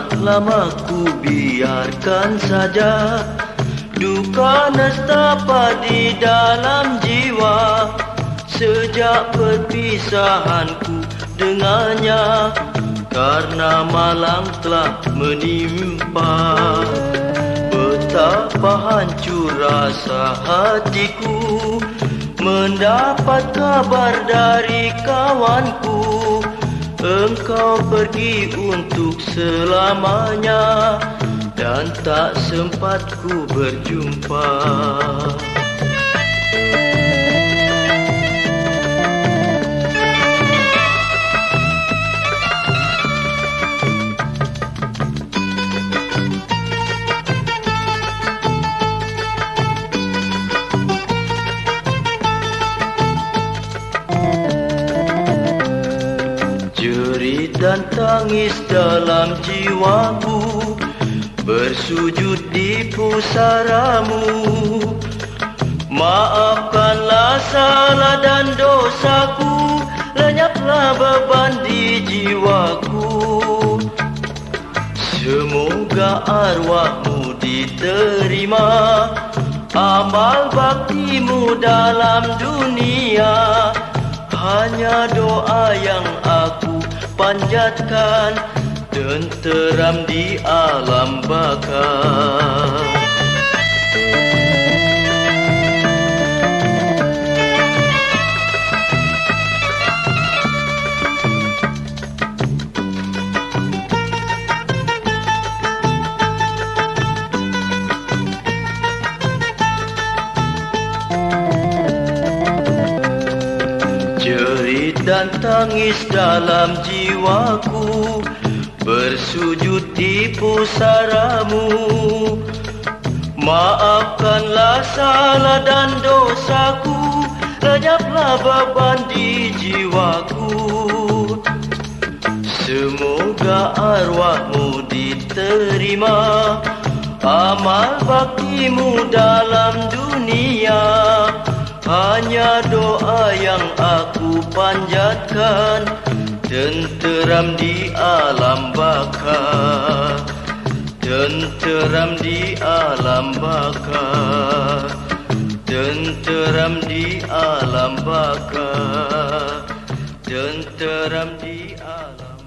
Telah lama ku biarkan saja Duka nestapa di dalam jiwa. Sejak perpisahanku dengannya Karena malang telah menimpa. Betapa hancur rasa hatiku Mendapat kabar dari kawanku Engkau pergi untuk selamanya Dan tak sempat ku berjumpa Jerit dan tangis dalam jiwaku Bersujud di pusaramu. Maafkanlah salah dan dosaku Lenyaplah beban di jiwaku. Semoga arwahmu diterima Amal baktimu dalam dunia. Hanya doa yang panjatkan Tenteram di alam bakar dan tangis dalam jiwaku. Bersujud di pusaramu. Maafkanlah salah dan dosaku. Lenyaplah beban di jiwaku. Semoga arwahmu diterima. Amal baktimu dalam dunia hanya doa yang aku panjatkan. Tenteram di alam baka Tenteram di alam baka Tenteram di alam baka Tenteram di alam